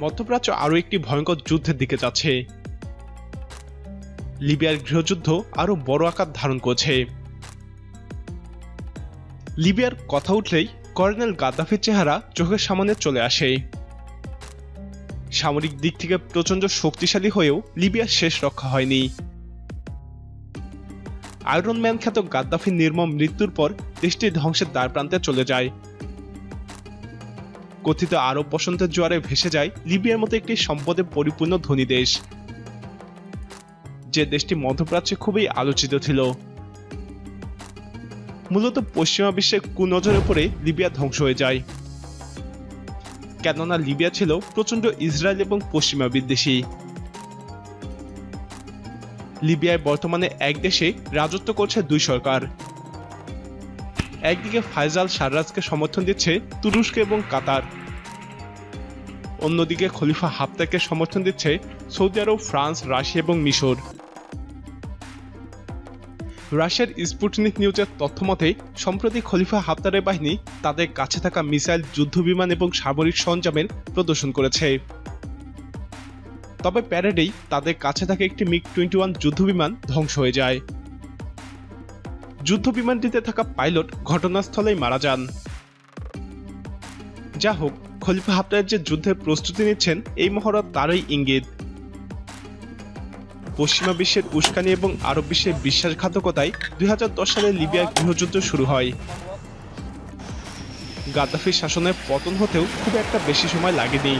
মধ্যপ্রাচ্য আরও একটি ভয়ঙ্কর যুদ্ধের দিকে যাচ্ছে। লিবিয়ার গৃহযুদ্ধ আরও বড় আকার ধারণ করছে। লিবিয়ার কথা উঠলেই কর্নেল গাদ্দাফির চেহারা চোখের সামনে চলে আসে। সামরিক দিক থেকে প্রচণ্ড শক্তিশালী হয়েও লিবিয়ার শেষ রক্ষা হয়নি। আয়রন ম্যান খ্যাত গাদ্দাফির নির্মম মৃত্যুর পর দেশটি ধ্বংসের দ্বার প্রান্তে চলে যায়। কথিত আরব বসন্তের জোয়ারে ভেসে যায় লিবিয়ার মতো একটি সম্পদে পরিপূর্ণ ধনী দেশ। যে দেশটি মধ্যপ্রাচ্যে খুবই আলোচিত ছিল। মূলত পশ্চিমা বিশ্বের কুনজরে পড়ে লিবিয়া ধ্বংস হয়ে যায়। কেননা লিবিয়া ছিল প্রচণ্ড ইসরায়েল এবং পশ্চিমা বিদ্বেষী। লিবিয়ায় বর্তমানে এক দেশে রাজত্ব করছে দুই সরকার। একদিকে ফাইজাল সাররাজকে সমর্থন দিচ্ছে তুরস্ক এবং কাতার। অন্যদিকে খলিফা হাফতারকে সমর্থন দিচ্ছে সৌদি আরব, ফ্রান্স, রাশিয়া এবং মিশর। রাশিয়ার স্পুটনিক নিউজের তথ্য মতে সম্প্রতি খলিফা হাফতারের বাহিনী তাদের কাছে থাকা মিসাইল যুদ্ধবিমান এবং সামরিক সরঞ্জামের প্রদর্শন করেছে। তবে প্যারেডেই তাদের কাছে থাকা একটি মিগ টোয়েন্টি ওয়ান যুদ্ধবিমান ধ্বংস হয়ে যায়। যুদ্ধ বিমানটিতে থাকা পাইলট ঘটনাস্থলেই মারা যান। যা হোক খলিফা হাফতার যে যুদ্ধের প্রস্তুতি নিচ্ছেন, এই মহড়া তারই ইঙ্গিত। পশ্চিমা বিশ্বের উস্কানি এবং আরব বিশ্বের বিশ্বাসঘাতকতায় দুই হাজার দশ সালে লিবিয়ার গৃহযুদ্ধ শুরু হয়। গাদ্দাফির শাসনের পতন হতেও খুব একটা বেশি সময় লাগেনি।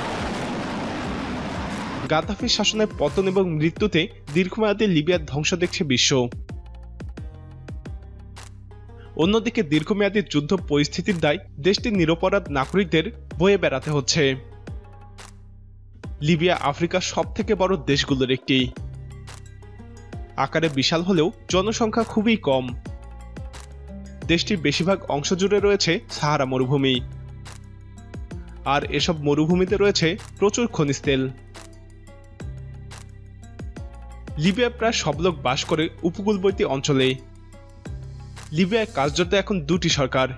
গাদ্দাফির শাসনের পতন এবং মৃত্যুতে দীর্ঘমেয়াদী লিবিয়ার ধ্বংস দেখছে বিশ্ব। অন্যদিকে দীর্ঘমেয়াদী যুদ্ধ পরিস্থিতির দায় দেশটির নিরপরাধ নাগরিকদের বয়ে বেড়াতে হচ্ছে। লিবিয়া আফ্রিকার সব থেকে বড় দেশগুলোর একটি। আকারে বিশাল হলেও জনসংখ্যা খুবই কম। দেশটির বেশিরভাগ অংশ জুড়ে রয়েছে সাহারা মরুভূমি। আর এসব মরুভূমিতে রয়েছে প্রচুর খনিজ তেল। লিবিয়া প্রায় সব লোক বাস করে উপকূলবর্তী অঞ্চলে। লিবিয়ায় কার্যত এখন দুটি সরকার।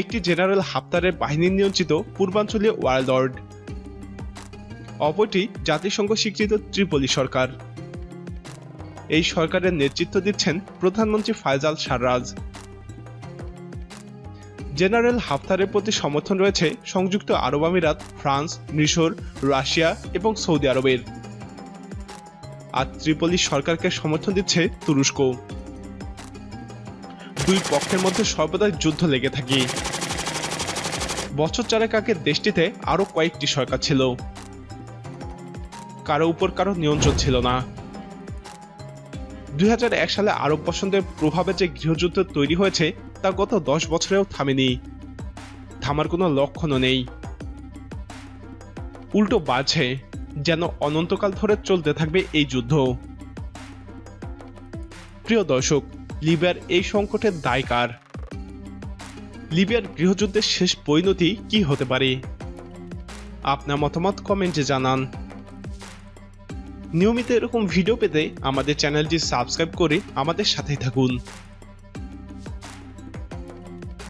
একটি জেনারেল হাফতারের বাহিনী নিয়ন্ত্রিত পূর্বাঞ্চলীয় ওয়ারলর্ড অপরটি জাতিসংঘ স্বীকৃত ত্রিপলি সরকার। এই সরকারের নেতৃত্ব দিচ্ছেন প্রধানমন্ত্রী ফায়জাল সাররাজ। জেনারেল হাফতারের প্রতি সমর্থন রয়েছে সংযুক্ত আরব আমিরাত, ফ্রান্স, মিশর, রাশিয়া এবং সৌদি আরবের। আর ত্রিপলি সরকারকে সমর্থন দিচ্ছে তুরস্ক। দুই পক্ষের মধ্যে সর্বদাই যুদ্ধ লেগে থাকে। বছর চারেক আগে দেশটিতে আরও কয়েকটি সরকার ছিল। কারও উপর কারও নিয়ন্ত্রণ ছিল না। দুই হাজার এক সালে আরব বসন্তের প্রভাবে যে গৃহযুদ্ধ তৈরি হয়েছে, তা গত দশ বছরেও থামেনি। থামার কোনো লক্ষণও নেই। উল্টো বাজে যেন অনন্তকাল ধরে চলতে থাকবে এই যুদ্ধ। প্রিয় দর্শক লিবিয়ার এই সংকটের দায় কার? লিবিয়ার গৃহযুদ্ধের শেষ পরিণতি কি হতে পারে? আপনার মতামত কমেন্টে জানান। নিয়মিত এরকম ভিডিও পেতে আমাদের চ্যানেলটি সাবস্ক্রাইব করে আমাদের সাথে থাকুন।